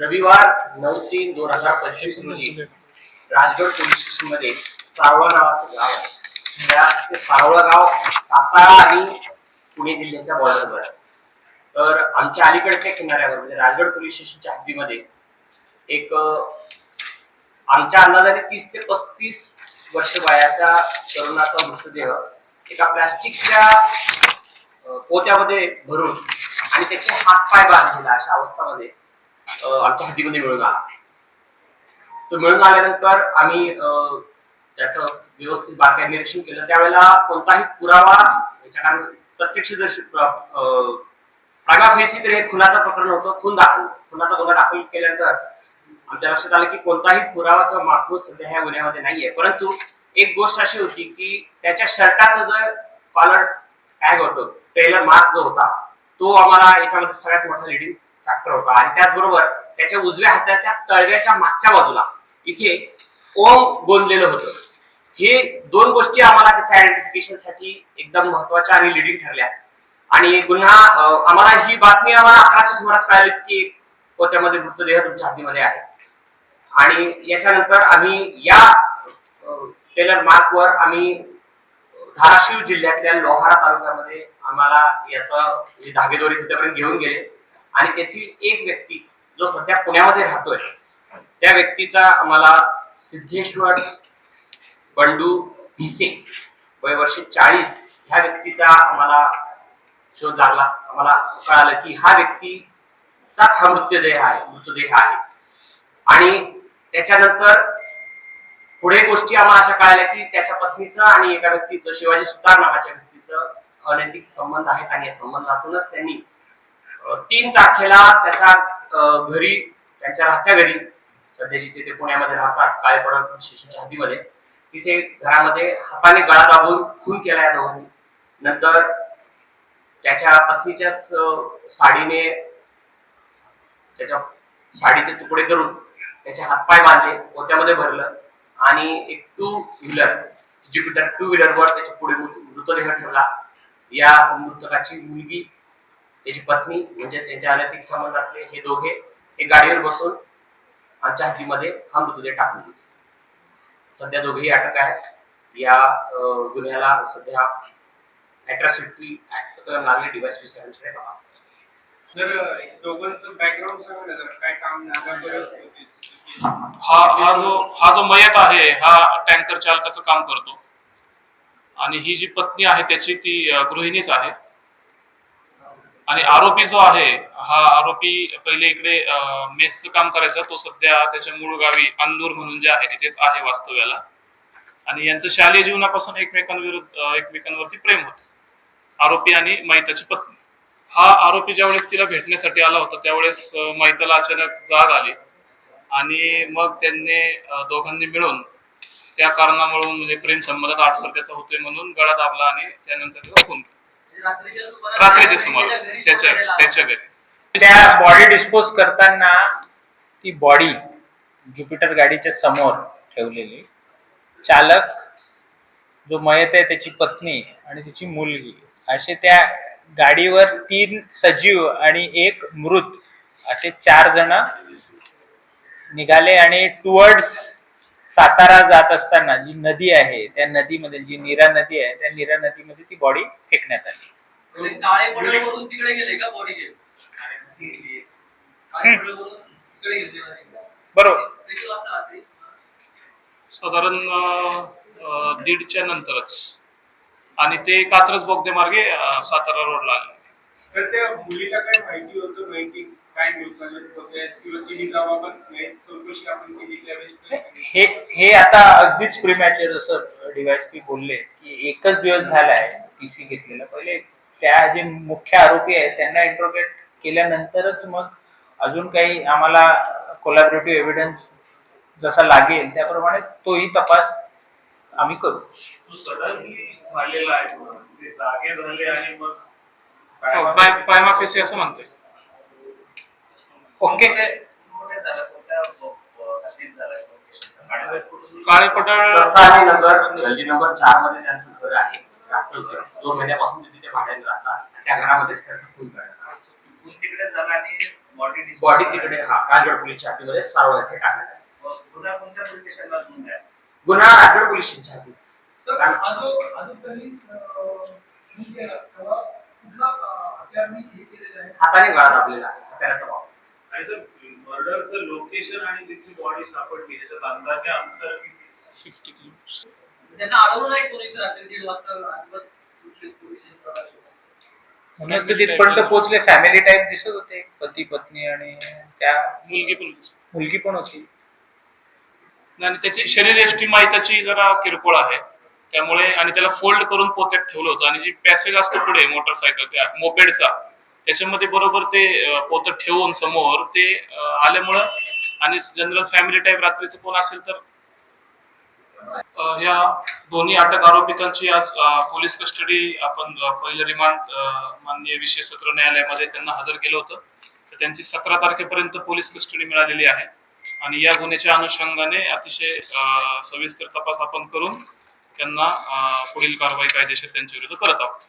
रविवार नऊ तीन दोन हजार पंचवीस रोजी राजगड पोलीस स्टेशनमध्ये सावळा नावाचं गाव आहे. ते सावळा गाव सातारा आणि पुणे जिल्ह्याच्या बॉर्डरवर आहे. तर आमच्या अलीकडच्या किनाऱ्यावर म्हणजे राजगड पोलीस स्टेशनच्या हद्दीमध्ये एक आमच्या अंदाजाने तीस ते पस्तीस वर्ष वयाच्या तरुणाचा मृतदेह एका प्लास्टिकच्या पोत्यामध्ये भरून आणि त्याचे हात पाय बांधलेला अशा अवस्थामध्ये आमच्या हद्दीमध्ये मिळून आला. तो मिळून आल्यानंतर आम्ही अं, त्याचं व्यवस्थित बारकाईने निरीक्षण केलं. त्यावेळेला कोणताही पुरावा कारण प्रत्यक्षदर्शी अं, प्रागाफेसी तर हे खुनाचं प्रकरण होतं खून दाखल खुनाचा गुन्हा दाखल केल्यानंतर आमच्या लक्षात आलं की कोणताही पुरावा किंवा मागपूस सध्या ह्या गुन्ह्यामध्ये नाहीये. परंतु एक गोष्ट अशी होती की त्याच्या शर्टाचं जर कॉलर होतो टेलर मार्क जो होता तो आम्हाला याच्यामध्ये सगळ्यात मोठा लिडिंग फॅक्टर होता. आणि त्याचबरोबर त्याच्या उजव्या हाताच्या तळव्याच्या मागच्या बाजूला इथे ओम गोंदलेलं होतं. हे दोन गोष्टी आम्हाला त्याच्या आयडेंटिफिकेशनसाठी एकदम महत्त्वाच्या आणि लिडिंग ठरल्या. आणि पुन्हा आम्हाला ही बातमी आम्हाला अकराच्या सुमारास कळाली की पोत्यामध्ये मृतदेह तुमच्या हातीमध्ये आहे. आणि याच्यानंतर आम्ही या टेलर मार्कवर आम्ही धाराशिव जिल्ह्यातल्या लोहारा तालुक्यामध्ये आम्हाला याचं धागेदोरी तिथेपर्यंत घेऊन गेले. आणि तेथील एक व्यक्ती जो सध्या पुण्यामध्ये राहतोय त्या व्यक्तीचा आम्हाला सिद्धेश्वर बंडू भिसे वय वर्ष चाळीस ह्या व्यक्तीचा आम्हाला शोध लागला. आम्हाला कळालं की हा व्यक्तीचाच हा मृत्यूदेह आहे मृतदेह आहे. आणि त्याच्यानंतर पुढे गोष्टी आम्हाला अशा कळाल्या की त्याच्या पत्नीचं आणि एका व्यक्तीचं शिवाजी सुतार नावाच्या व्यक्तीचं अनैतिक संबंध आहेत आणि या संबंधातूनच त्यांनी तीन तारखेला त्याच्या घरी त्यांच्या राहत्या घरी सध्या जिथे ते पुण्यामध्ये राहतात काळेपडा स्टेशनच्या हद्दीमध्ये तिथे घरामध्ये हाताने गळा दाबून खून केला या दोघांनी. नंतर त्याच्या पत्नीच्याच साडीने त्याच्या साडीचे तुकडे करून त्याचे हातपाय बांधले पोत्यामध्ये भरलं. आणि एक टू व्हीलर ज्युपिटर टू व्हीलरवर त्याच्या पुढे मृतदेह ठेवला. या मृतकाची मुलगी त्याची पत्नी म्हणजे त्यांच्या अनैतिक संबंधातले हे दोघे हे गाडीवर बसून आमच्या हद्दीमध्ये हा मृतदेह टाकून दिले. सध्या दोघेही अटक आहेत. या गुन्ह्याला सध्या अॅट्रॉसिटी ऍक्ट लागले डिवाइस तपास हा हा जो हा जो मयत आहे हा टँकर चालकाचं काम करतो. आणि ही जी पत्नी आहे त्याची ती गृहिणीच आहे. आणि आरोपी जो आहे हा आरोपी पहिले इकडे अ, मेसचं काम करायचा तो सध्या त्याच्या मूळ गावी अंदूर म्हणून जे आहे तिथेच आहे वास्तव्याला. आणि यांचं शालेय जीवनापासून एकमेकांविरुद्ध एकमेकांवरती प्रेम होत. आरोपी आणि मैताची पत्नी. हा आरोपी ज्यावेळेस तिला भेटण्यासाठी आला होता त्यावेळेस अ, अचानक जाग आली. आणि मग त्यांनी दोघांनी मिळून त्या कारणामुळे म्हणजे प्रेम संबंधात आडसर त्याचा होतोय म्हणून गळा दाबला आणि त्यानंतर त्याला खून रात्रीच्या सुमारास त्याच्या त्याच्या घरी. त्या बॉडी डिस्पोज करताना ती बॉडी ज्युपिटर गाडीच्या समोर ठेवलेली. चालक जो मयत आहे त्याची पत्नी आणि तिची मुलगी असे त्या गाडीवर तीन सजीव आणि एक मृत असे चार जण निघाले आणि टुवर्ड्स सातारा जात असताना जी नदी आहे त्या नदीमध्ये जी नीरा नदी आहे त्या नीरा नदीमध्ये ती बॉडी फेकण्यात आली. काळे पडल्यावरून तिकडे गेले का बॉडी गेले काळे पडल्यावरून तिकडे गेले बरोबर. साधारण दीडच्या नंतरच. आणि ते कात्रज बोगदे मार्गे सातारा रोडला आले. मुलीला काय माहिती होतं माहिती काय? हे हे आता अगदीच प्रिमॅच्युअर जसं डिवाइस पी बोलले की एकच दिवस झालाय पीसी घेतलेला. पहिले त्या जे मुख्य आरोपी आहेत त्यांना इंट्रोगेट केल्यानंतरच मग अजून काही आम्हाला कोलॅबरेटिव्ह एव्हिडन्स जसा लागेल त्याप्रमाणे तोही तपास आम्ही करू. सडनली झालेला आहे ते. जागे झाले आणि मग हो, असं म्हणतोय. ओके. काळे गल्ली नंबर चारमध्ये त्यांचं घर आहे राहतं घर दोन महिन्यापासून ते तिथे भाड्याने राहतात. त्या घरामध्येच त्याचा खून करण्यात आला खून तिकडे झाला आणि बॉडी बॉडी तिकडे हा राजगड येथे टाकण्यात आली. पुन्हा कोणत्या पोलीस स्टेशनला नोंद आहे गुन्हा राजगड पोलीसच्या हाती. हाताने गळा दाबलेला आहे हत्याराचा वापर आणि सर मर्डरचं लोकेशन आणि जिथली बॉडी सापडली त्याच्यात अंदाजे अंतर किती फिफ्टी त्यांना अडवलं नाही कोणी रात्री दीड वाजता ते तिथपर्यंत पोहोचले फॅमिली टाईप दिसत होते पती पत्नी आणि त्या मुलगी पण. मुलगी पण होती. आणि त्याची शरीर एष्टी माहिताची जरा किरकोळ आहे. त्यामुळे आणि त्याला फोल्ड करून पोत्यात ठेवलं होतं. आणि जी पॅसेज असतो पुढे मोटरसायकल त्या मोपेडचा त्याच्यामध्ये बरोबर ते पोतं ठेवून समोर ते आल्यामुळं आणि जनरल फॅमिली टाईप रात्रीचं कोण असेल तर या दोन्ही अटक आरोपितांची आज पोलीस कस्टडी आपण पहिलं रिमांड माननीय विशेष सत्र न्यायालयामध्ये त्यांना हजर केलं होतं. तर त्यांची सतरा तारखेपर्यंत पोलीस कस्टडी मिळालेली आहे. आणि या गुन्ह्याच्या अनुषंगाने अतिशय अं, सविस्तर तपास आपण करून त्यांना अं, पुढील कारवाई कायदेशीर त्यांच्या विरुद्ध करत आहोत.